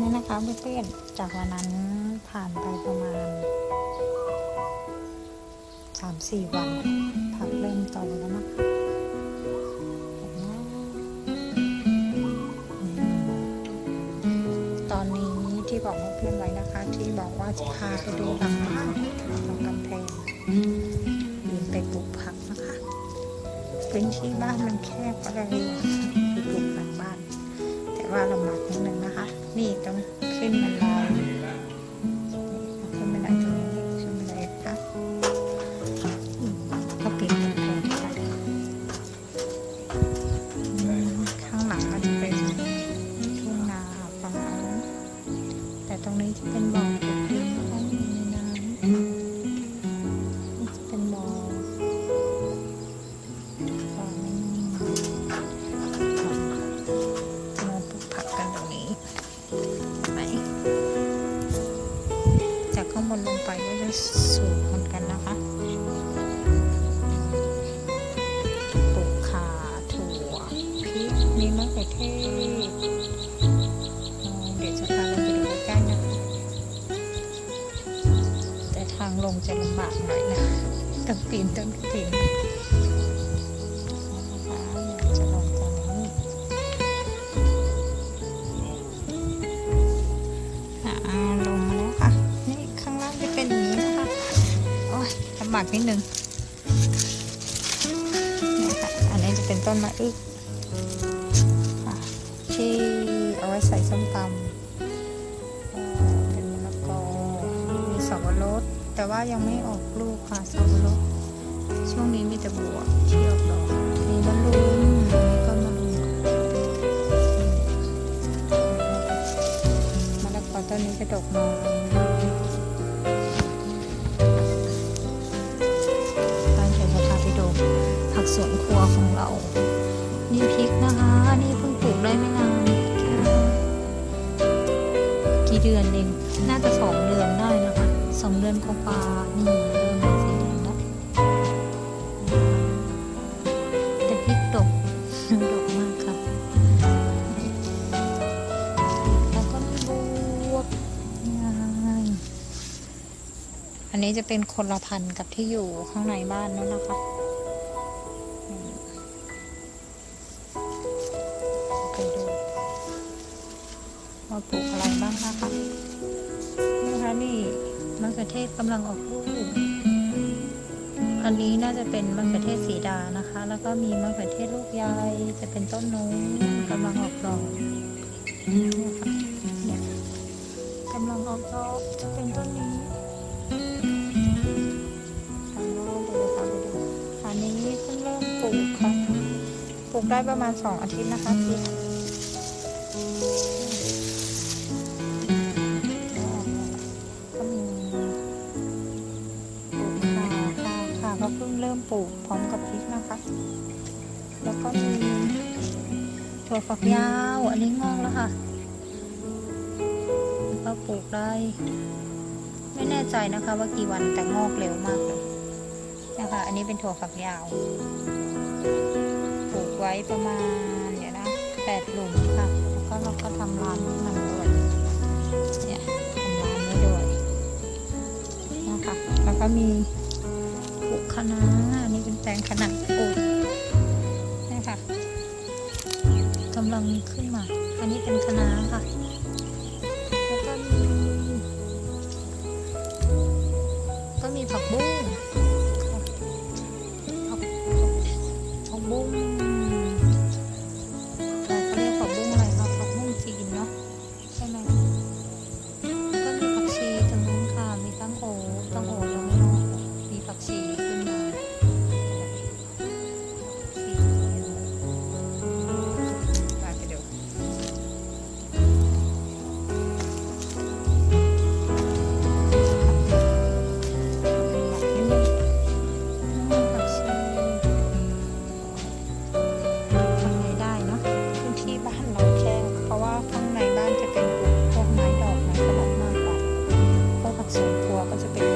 นี่นะคะเพื่อนๆจากวันนั้นผ่านไปประมาณสามสี่วันผักเริ่มโตแล้วนะคะตอนนี้ที่บอกเพื่อนไว้นะคะ ที่บอกว่าจะพาไปดูหลังบ้านหลังกำแพงยืนไปปลูกผักนะคะพื้นที่บ้านมันแคบก็เลยไปปลูกหลังบ้าน ว่าลำบากนิดนึงนะคะ นี่ต้องขึ้นมันไดนี่ขึ้นมันไดตรงนี้ขึ้นบันไดค่ะก็ปีนกำแพงไปอืมข้างหลังก็จะเป็นทุ่งนาประมาณนั้นแต่ตรงนี้จะเป็นบ่อปลูกดิากข้างบนลงไปก็จะสูงเหมือนกันนะคะปลูกขาถั่วพริกมีมะเขือเทศเดี๋ยวจะพาลงไปดูใกล้ๆนะคะ แต่ทางลงจะลำบากหน่อยนะต้องปีนต้นกระถิ่น มักนิดนึงนี่ค่ะอันนี้จะเป็นต้นมะอึกที่เอาไว้ใส่ส้มตำเอ่อเป็นมะละกอมีสับปะรดแต่ว่ายังไม่ออกลูกค่ะสับปะรดช่วงนี้มีแต่บัวที่ออกดอกมีมะรุมมีต้นมะรุมมะละกอต้นนี้จะดกน้อย วนครัวของเรา นี่พริกนะคะ นี่เพิ่งปลูกได้ไม่นานกี่เดือนเอง น่าจะสองเดือนได้นะคะสองเดือนกว่านี่เริ่มเป็นสีแดงแล้วแต่พริกดกดกมากครับแล้วก็มีบวบง่อันนี้จะเป็นคนละพันธุ์กับที่อยู่ข้างในบ้านนั่นนะคะ ปลูกอะไรบ้างนะคะนะคะนี่มะเขือเทศกำลังออกลูกอันนี้น่าจะเป็นมะเขือเทศสีดานะคะ แล้วก็มีมะเขือเทศลูกใหญ่จะเป็นต้นนู้นกำลังออกดอกเนี่ยกำลังออกดอกจะเป็นต้นนี้ทำแล้วเดี๋ยวจะดูอันนี้เพิ่งเริ่มปลูกค่ะปลูกได้ประมาณสองอาทิตย์นะคะพี่ ปลูกพร้อมกับพริกนะคะ แล้วก็มีถั่วฝักยาว อันนี้งอกแล้วค่ะแล้วก็ปลูกได้ ไม่แน่ใจนะคะว่ากี่วันแต่งอกเร็วมากเลยนะคะ อันนี้เป็นถั่วฝักยาว ปลูกไว้ประมาณเดี๋ยวนะแปดหลุมค่ะ แล้วก็เราก็ทำร้านให้มันด้วยเนี่ยทำร้านไว้ด้วยนะคะ แล้วก็มีปลูกคะน้า อันนี้เป็นแปลงขนาดปลูกนี่ค่ะกำลังขึ้นมา อันนี้เป็นคะน้าค่ะ แล้วก็มี ก็มีผักบุ้ง con.